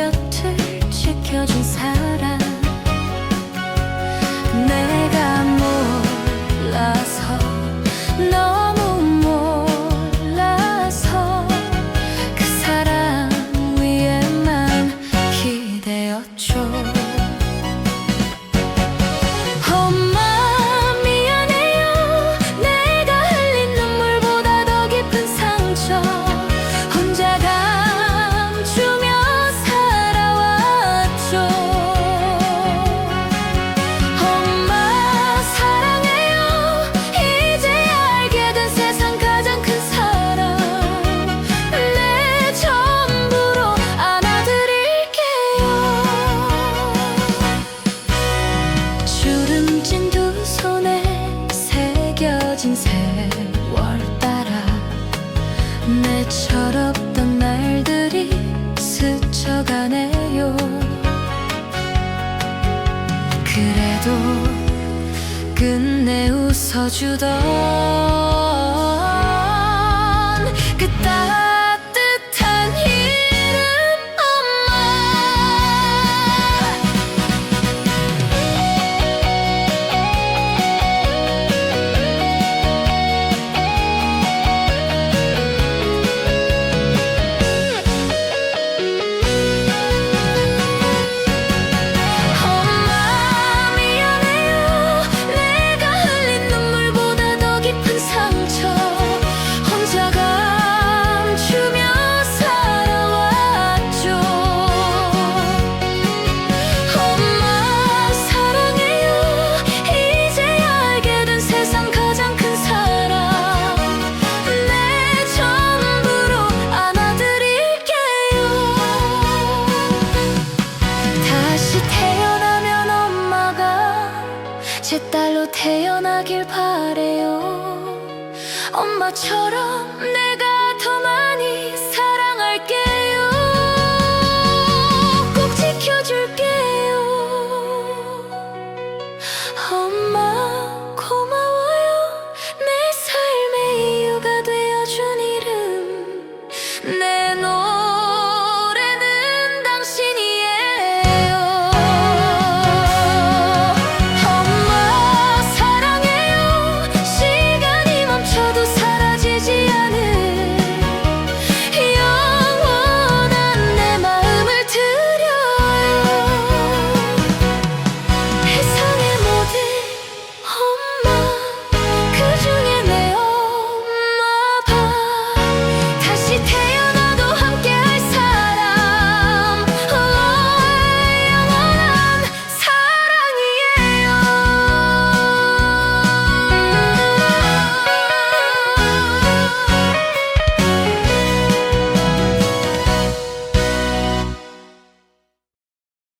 곁을 지켜준 사람. 철없던 날들이 스쳐가네요. 그래도 끝내 웃어주던 하길 바래요. 엄마처럼 내가 더 많이